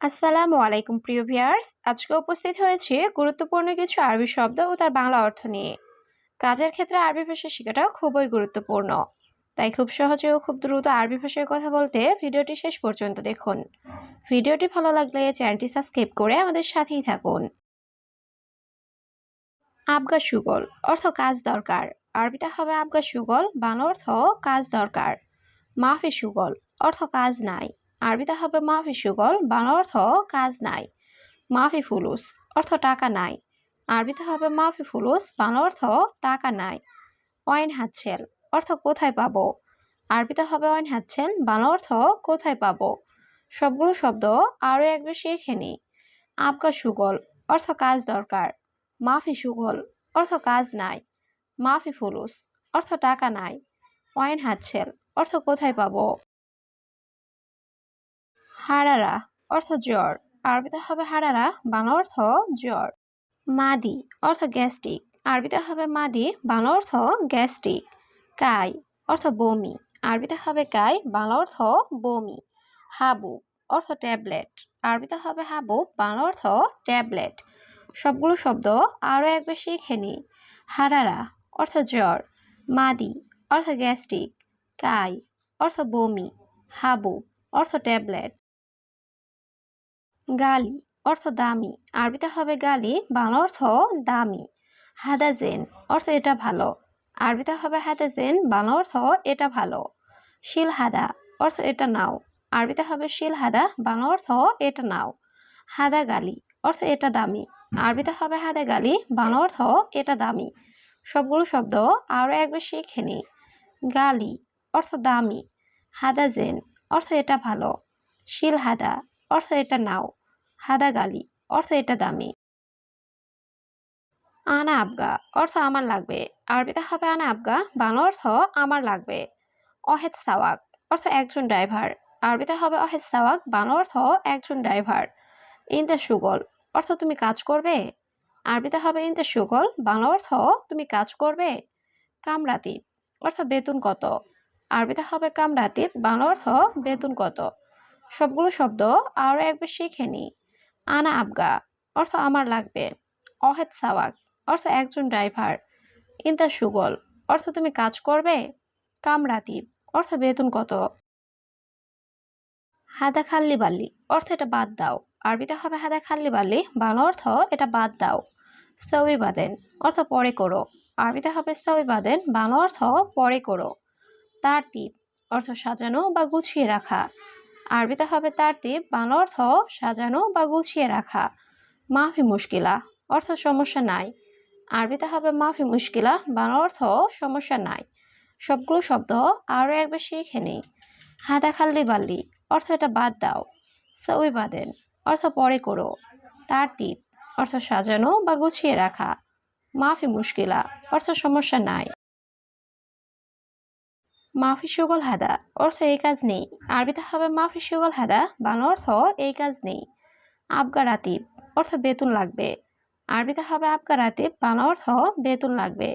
আসসালামু আলাইকুম, প্রিয় ভিয়ার্স আজকে উপস্থিত হয়েছে গুরুত্বপূর্ণ কিছু আরবি শব্দ ও তার বাংলা অর্থ নিয়ে। কাজের ক্ষেত্রে আরবি ভাষা শেখাটা খুবই গুরুত্বপূর্ণ। তাই খুব সহজে ও খুব দ্রুত আরবি ভাষায় কথা বলতে ভিডিওটি শেষ পর্যন্ত দেখুন। ভিডিওটি ভালো লাগলে চ্যানেলটি সাবস্ক্রাইব করে আমাদের সাথেই থাকুন। আবগা সুগল অর্থ কাজ দরকার। আরবিতে হবে আবগা সুগল, বাংলা অর্থ কাজ দরকার। মাফি সুগল অর্থ কাজ নাই। আরবিতে হবে মাফি সুগল, বাংলা অর্থ কাজ নাই। মাফি ফুলুস, অর্থ টাকা নাই। আরবিতে হবে মাফি ফুলুস, বাংলা অর্থ টাকা নাই। ওয়াইন হাতছেল, অর্থ কোথায় পাবো? আরবিতে হবে ওয়াইন হাতছেল, বাংলা অর্থ কোথায় পাবো? সবগুলো শব্দ আরও এক বেশি শিখে নিই। আবগা সুগল, অর্থ কাজ দরকার। মাফি সুগল, অর্থ কাজ নাই। মাফি ফুলুস, অর্থ টাকা নাই। ওয়াইন হাতছেল, অর্থ কোথায় পাবো? হারারা অর্থ জ্বর আরবিতে হবে হারারা, বাংলা অর্থ জ্বর মাদি অর্থ গ্যাস্ট্রিক। আরবিতে হবে মাদি, বাংলা অর্থ গ্যাস্ট্রিক। কাই অর্থ বমি। আরবিতে হবে কাই, বাংলা অর্থ বমি। হাবু অর্থ ট্যাবলেট। আরবিতে হবে হাবু, বাংলা অর্থ ট্যাবলেট। সবগুলো শব্দ আরও একবার শিখে নিই। হারারা অর্থ জ্বর মাদি অর্থ গ্যাস্ট্রিক। কাই অর্থ বমি। হাবু অর্থ ট্যাবলেট। গালি, অর্থ দামি। আরবিতে হবে গালি, বাংলা অর্থ দামি। হাদাজেন, অর্থ এটা ভালো। আরবিতে হবে হাদাজেন, বাংলা অর্থ এটা ভালো। শিল হাদা অর্থ এটা নাও। আরবিতে হবে শিল হাদা বাংলা অর্থ এটা নাও। হাদা গালি অর্থ এটা দামি। আরবিতে হবে হাদা গালি বাংলা অর্থ এটা দামি। সবগুলো শব্দ আরও একবার শিখে নিই গালি, অর্থ দামি। হাদাজেন, অর্থ এটা ভালো। শিল হাদা অর্থ এটা নাও। হাদা গালি অর্থ এটা দামি। আনা আবগা, অর্থ আমার লাগবে। আরবিতে হবে আনা আবগা, বাংলা অর্থ আমার লাগবে। অহেদ সাওয়াক অর্থ একজন ড্রাইভার। আরবিতে হবে অহেদ সাওয়াক বাংলা অর্থ একজন ড্রাইভার। ইনতে সুগল, অর্থ তুমি কাজ করবে। আরবিতে হবে ইনতে সুগল, বাংলা অর্থ তুমি কাজ করবে। কামরাতিব অর্থ বেতন কত? আরবিতে হবে কামরাতিব বাংলা অর্থ বেতন কত? সবগুলো শব্দ আরও একবার শিখে নিই। আনা আবগা। অর্থ আমার লাগবে। অহেদ সাওয়াক। অর্থ একজন ড্রাইভার। ইন্তা সুগল। অর্থ তুমি কাজ করবে? কামরাতিব অর্থ বেতন কত? হাদা খাল্লি বাল্লি। অর্থ এটা বাদ দাও। আরবিতে হবে হাদা খাল্লি বাল্লি। বাংলা অর্থ, এটা বাদ দাও। সবই বাদেন। অর্থ পরে করো। আরবিতে হবে সবই বাদেন। বাংলা অর্থ পরে করো। তার তীপ অর্থ সাজানো বা গুছিয়ে রাখা। আরবিতে হবে তারতিব বাংলা অর্থ সাজানো বা গুছিয়ে রাখা। মাফি মুশকিলা, অর্থ সমস্যা নাই। আরবিতে হবে মাফি মুশকিলা, বাংলা অর্থ সমস্যা নাই। সবগুলো শব্দ আরও একবার শিখে নেই। হাদা খাল্লি বাল্লি, অর্থ এটা বাদ দাও। সউই বাদেন, অর্থ পরে করো। তারতিব অর্থ সাজানো বা গুছিয়ে রাখা। মাফি মুশকিলা, অর্থ সমস্যা নাই। মাফি সুগল হাদা, অর্থ এই কাজ নেই। আরবিতে হবে মাফি সুগল হাদা, বাংলা অর্থ এই কাজ নেই। আবগা রাতিব, অর্থ বেতন লাগবে। আরবিতে হবে আবগা রাতিব, বাংলা অর্থ বেতন লাগবে।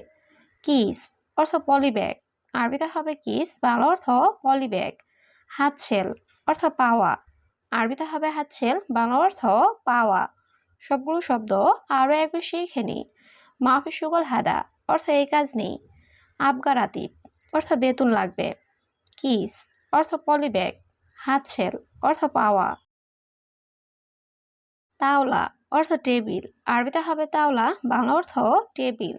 কিস, অর্থ পলিব্যাগ। আরবিতে হবে কিস, বাংলা অর্থ পলিব্যাগ। হাতছেল অর্থ পাওয়া। আরবিতে হবে হাতছেল বাংলা অর্থ পাওয়া। সবগুলো শব্দ আরও একবার শিখে নিই মাফি সুগল হাদা, অর্থ এই কাজ নেই। আবগা রাতিব অর্থ বেতন লাগবে। কিস, অর্থ পলিব্যাগ হাতছেল অর্থ পাওয়া। তাওলা, অর্থ টেবিল, আরবিতে হবে তাওলা, বাংলা অর্থ টেবিল।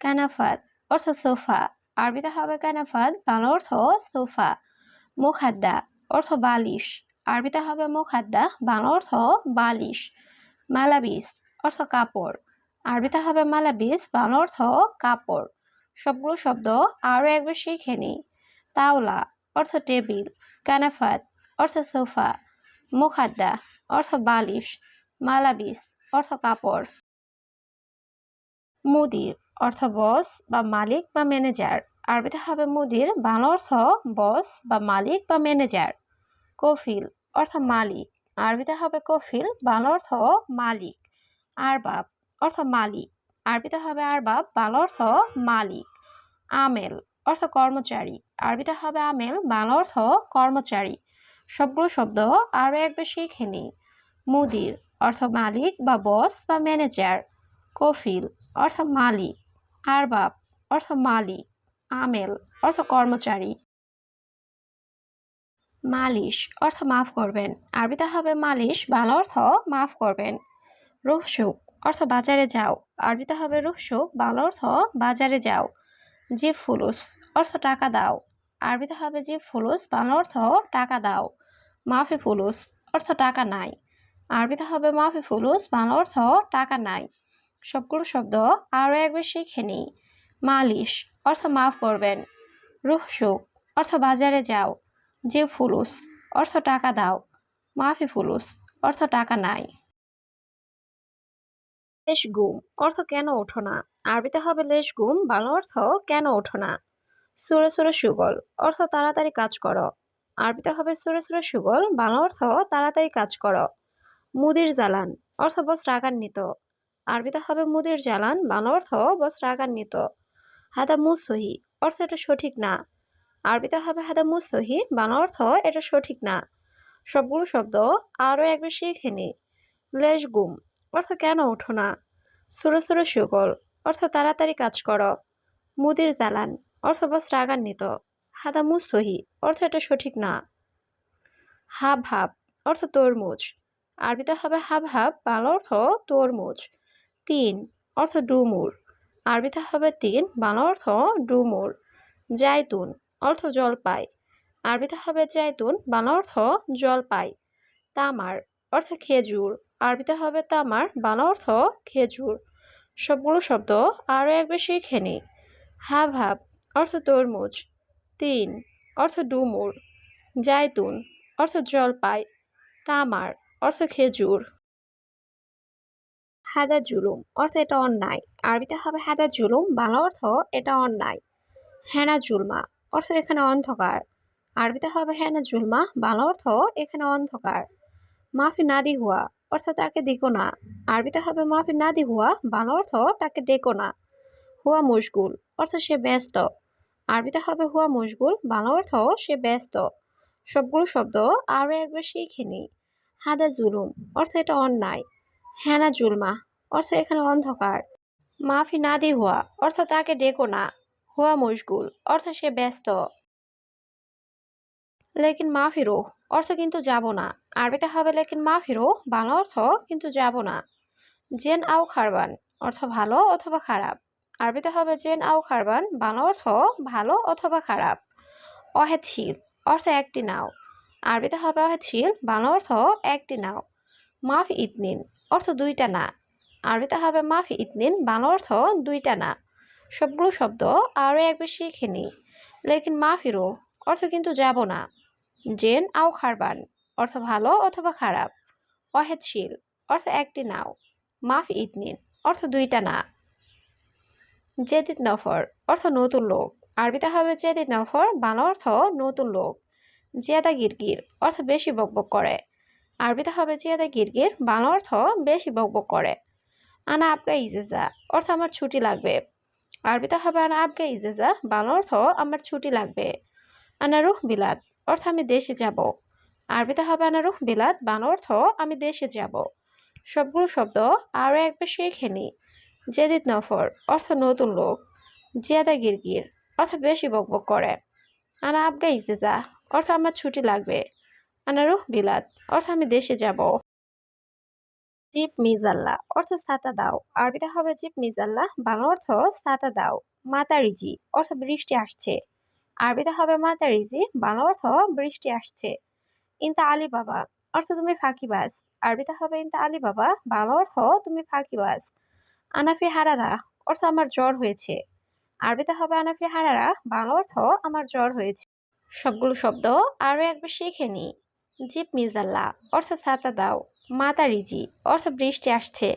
কানাফাত, অর্থ সোফা, আরবিতে হবে কানাফাত, বাংলা অর্থ সোফা। মুখাদ্দা, অর্থ বালিশ, আরবিতে হবে মুখাদ্দা, বাংলা অর্থ বালিশ। মালাবিস, অর্থ কাপড়, আরবিতে হবে মালাবিস, বাংলা অর্থ কাপড়। সবগুলো শব্দ আরও একবার শিখে নিই। তাওলা অর্থ টেবিল, কানাফাত অর্থ সোফা, মুখাদ্দা অর্থ বালিশ, মালাবিস অর্থ কাপড়। মুদির অর্থ বস বা মালিক বা ম্যানেজার, আরবিতে হবে মুদির, বাংলা অর্থ বস বা মালিক বা ম্যানেজার। কফিল অর্থ মালিক, আরবিতে হবে কফিল, বাংলা অর্থ মালিক। আরবাব অর্থ মালিক। আরবিতে হবে আরবাব বাংলা অর্থ মালিক, আমেল অর্থ কর্মচারী, আরবিতে হবে আমেল, বাংলা অর্থ কর্মচারী। সবগুলো শব্দ আরও একবার শিখে নিই মুদির অর্থ মালিক বা বস বা ম্যানেজার, কফিল অর্থ মালিক, আরবাব অর্থ মালিক, আমেল অর্থ কর্মচারী। মালিশ অর্থ মাফ করবেন, আরবিতে হবে মালিশ, বাংলা অর্থ মাফ করবেন। রুহসুক অর্থ বাজারে যাও। আরবিতে হবে রুহসুক বাংলা অর্থ বাজারে যাও। যে ফুলুস, অর্থ টাকা দাও। আরবিতে হবে যে ফুলুস, বাংলা অর্থ টাকা দাও। মাফি ফুলুস, অর্থ টাকা নাই। আরবিতে হবে মাফি ফুলুস, বাংলা অর্থ টাকা নাই। সবগুলো শব্দ আরও একবার শিখে নিই। মালিশ, অর্থ মাফ করবেন। রুহসুক অর্থ বাজারে যাও। যে ফুলুস, অর্থ টাকা দাও। মাফি ফুলুস, অর্থ টাকা নাই। লেশ গুম, অর্থ কেন ওঠো না? আরবিতে হবে লেশ গুম, বাংলা অর্থ কেন ওঠো না? সুরে সুরে সুগল, অর্থ তাড়াতাড়ি কাজ করো। আরবিতে হবে সুরে সুরে সুগল, বাংলা অর্থ তাড়াতাড়ি কাজ করো। মুদির জালান অর্থ বস রাগান্বিত। আরবিতে হবে মুদির জালান বাংলা অর্থ বস রাগান্বিত। হাদা মুসহি অর্থ এটা সঠিক না। আরবিতে হবে হাদা মুস্তহি বাংলা অর্থ এটা সঠিক না। সবগুলো শব্দ আরও একবার শিখে নি। লেশ গুম অর্থ কেন ওঠো না? সুরো সুরো সুগল, অর্থ তাড়াতাড়ি কাজ করো। মুদির দালান, অর্থ বস রাগান্বিত। হাদা মুস্তহি অর্থ এটা সঠিক না। হাব হাব, অর্থ তরমুজ। আরবিতে হবে হাব হাব, বাংলা অর্থ তরমুজ। তিন, অর্থ ডুমুর। আরবিতে হবে তিন, বাংলা অর্থ ডুমুর। জায়তুন, অর্থ জলপাই। আরবিতে হবে জায়তুন, বাংলা অর্থ জলপাই। তামার, অর্থ খেজুর। আরবিতে হবে তামার বাংলা অর্থ খেজুর। সবগুলো শব্দ আরও একবার শিখে নি হাব হাব, অর্থ তরমুজ। তিন, অর্থ ডুমুর। জায়তুন, অর্থ জলপাই। তামার, অর্থ খেজুর। হাদা জুলুম, অর্থ এটা অন্যায়। আরবিতে হবে হাদা জুলুম, বাংলা অর্থ এটা অন্যায়। হেনা জুলমা, অর্থ এখানে অন্ধকার। আরবিতে হবে হেনা জুলমা, বাংলা অর্থ এখানে অন্ধকার। মাফি নাদি হুয়া অর্থ তাকে দিকো না। আরবিতে হবে মাফি নাদি হুয়া, বাংলা অর্থ তাকে ডেকো না। হুয়া মুশগুল, অর্থ সে ব্যস্ত। আরবিতে হবে হুয়া মুশগুল, বাংলা অর্থ সে ব্যস্ত। সবগুলো শব্দ আরও একবার শিখে নিই। হাদা জুলুম, অর্থ এটা অন্যায়। হ্যানা জুলমা, অর্থ এখানে অন্ধকার। মাফি নাদি হুয়া, অর্থ তাকে ডেকো না। হুয়া মুশগুল, অর্থ সে ব্যস্ত। লেকিন মাফিরো অর্থ কিন্তু যাব না। আরবিতে হবে লেকিন মাফিরো বাংলা অর্থ কিন্তু যাব না। জেন আও খারবান, অর্থ ভালো অথবা খারাপ। আরবিতে হবে জেন আও খারবান বাংলা অর্থ ভালো অথবা খারাপ। অহেদশীল অর্থ একটি নাও। আরবিতে হবে অহেদশীল বাংলা অর্থ একটি নাও। মাফ ইতনিন, অর্থ দুইটা না। আরবিতে হবে মাফ ইতনিন বাংলা অর্থ দুইটা না। সবগুলো শব্দ আরও একবার শিখে নিই লেকিন মাফিরো অর্থ কিন্তু যাব না। জেন আও খারবান, অর্থ ভালো অথবা খারাপ। অহেদশীল অর্থ একটি নাও। মাফ ইতনিন অর্থ দুইটা না। জেদিদ নফর অর্থ নতুন লোক। আরবিতে হবে জেদিদ নফর বাংলা অর্থ নতুন লোক। জিয়াদা গিরগির, অর্থ বেশি বকবক করে। আরবিতে হবে জিয়াদা গিরগির, বাংলা অর্থ বেশি বকবক করে। আনা আবগা ইজেজা, অর্থ আমার ছুটি লাগবে। আরবিতে হবে আনা আবগা ইজেজা, বাংলা অর্থ আমার ছুটি লাগবে। আনা রুহ বিলাদ অর্থ আমি দেশে যাব। আরবিতে হবে আনা রুহ বিলাদ বাংলা অর্থ আমি দেশে যাব। সবগুলো শব্দ আরও একবার শিখে নি। জেদিদ নফর, অর্থ নতুন লোক। জিয়াদা গিরগির, অর্থ বেশি বকবক করে। আনা আবগা ইজেজা অর্থ আমার ছুটি লাগবে। আনা রুহ বিলাদ অর্থ আমি দেশে যাব। জিপ মিজাল্লা, অর্থ সাতা দাও। আরবিতে হবে জিপ মিজাল্লা বাংলা অর্থ সাতা দাও। মাতারিজি, অর্থ বৃষ্টি আসছে। আরবিতে হবে মাতারিজি বাংলা অর্থ বৃষ্টি আসছে। ইনতা আলী বাবা অর্থ তুমি ফাঁকিবাজ আরবিতে হবে ইনতা আলী বাবা বাংলা অর্থ তুমি ফাঁকিবাজ আনাফি হারারা, অর্থ আমার জ্বর হয়েছে। আরবিতে হবে আনাফি হারারা, বাংলা অর্থ আমার জ্বর হয়েছে। সবগুলো শব্দ আরও একবার শিখে নি। জিপ মিজাল্লা, অর্থ ছাতা দাও। মাতা রিজি অর্থ বৃষ্টি আসছে।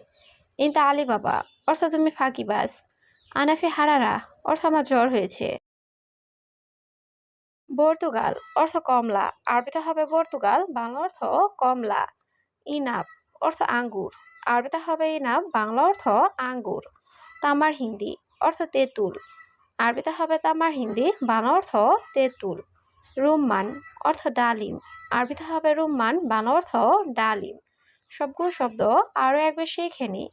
ইনতা আলী বাবা অর্থ তুমি ফাঁকিবাজ আনাফি হারারা, অর্থ আমার জ্বর হয়েছে। পর্তুগাল অর্থ কমলা। আরবিতে হবে বর্তুগাল, বাংলা অর্থ কমলা। ইনাপ অর্থ আঙ্গুর। আরবিতে হবে ইনাপ বাংলা অর্থ আঙ্গুর। তামার হিন্দি, অর্থ তেঁতুল। আরবিতে হবে তামার হিন্দি, বাংলা অর্থ তেঁতুল। রুম্মান, অর্থ ডালিম। আরবিতে হবে রুম্মান, বাংলা অর্থ ডালিম। সবগুলো শব্দ আরও একবার শিখে নিই।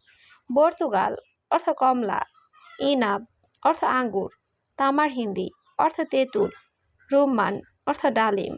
পর্তুগাল অর্থ কমলা। ইনাব, অর্থ আঙ্গুর। তামার হিন্দি, অর্থ তেঁতুল। রুম্মান অর্থাৎ ডালিম।